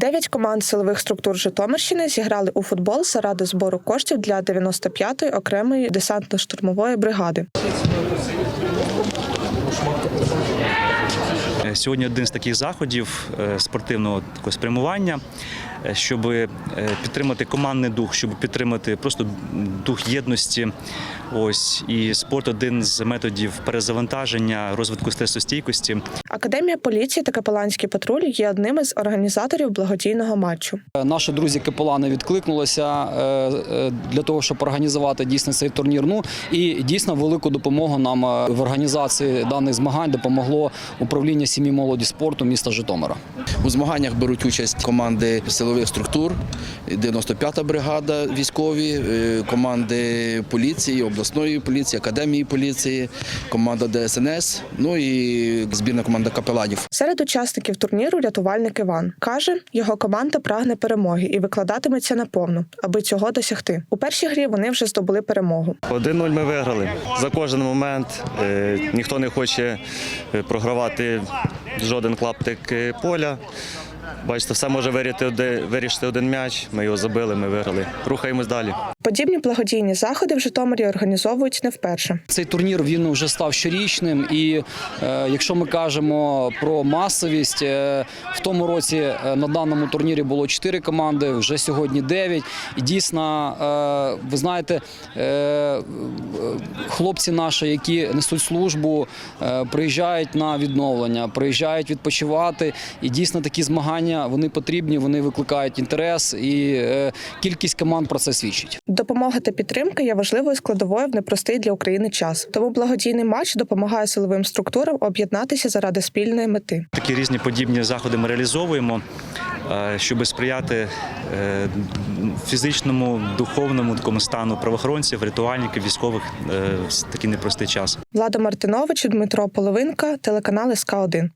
Дев'ять команд силових структур Житомирщини зіграли у футбол заради збору коштів для 95-ї окремої десантно-штурмової бригади. Сьогодні один з таких заходів е, спортивного такого спрямування, щоб е, підтримати командний дух, щоб підтримати просто дух єдності. Ось і спорт один з методів перезавантаження, розвитку стресостійкості. Академія поліції та капеланський патруль є одним із організаторів благодійного матчу. Наші друзі капелани відкликнулися е, е, для того, щоб організувати дійсно цей турнір. Ну і дійсно велику допомогу нам е, в організації даних змагань допомогло управління сім'ї молоді спорту міста Житомира. У змаганнях беруть участь команди силових структур, 95-та бригада військові, е, команди поліції, обласної поліції, академії поліції, команда ДСНС, ну і збірна команда капеланів. Серед учасників турніру рятувальник Іван каже, його команда прагне перемоги і викладатиметься наповну, аби цього досягти. У першій грі вони вже здобули перемогу. 1-0 ми виграли. За кожен момент е, ніхто не хоче е, програвати жоден клаптик поля. Бачите, все може вирішити один, вирішити один м'яч. Ми його забили, ми виграли. Рухаємось далі. Подібні благодійні заходи в Житомирі організовують не вперше. Цей турнір він вже став щорічним, і е, якщо ми кажемо про масовість, е, в тому році е, на даному турнірі було 4 команди, вже сьогодні 9. І дійсно, е, ви знаєте, е, хлопці наші, які несуть службу, е, приїжджають на відновлення, приїжджають відпочивати. І дійсно такі змагання вони потрібні, вони викликають інтерес, і е, кількість команд про це свідчить. Допомога та підтримка є важливою складовою в непростий для України час. Тому благодійний матч допомагає силовим структурам об'єднатися заради спільної мети. Такі різні подібні заходи ми реалізовуємо, е, щоб сприяти е, фізичному, духовному такому стану правоохоронців, рятувальників, військових в такий непростий час. Влада Мартинович, Дмитро Половинка, телеканал СК 1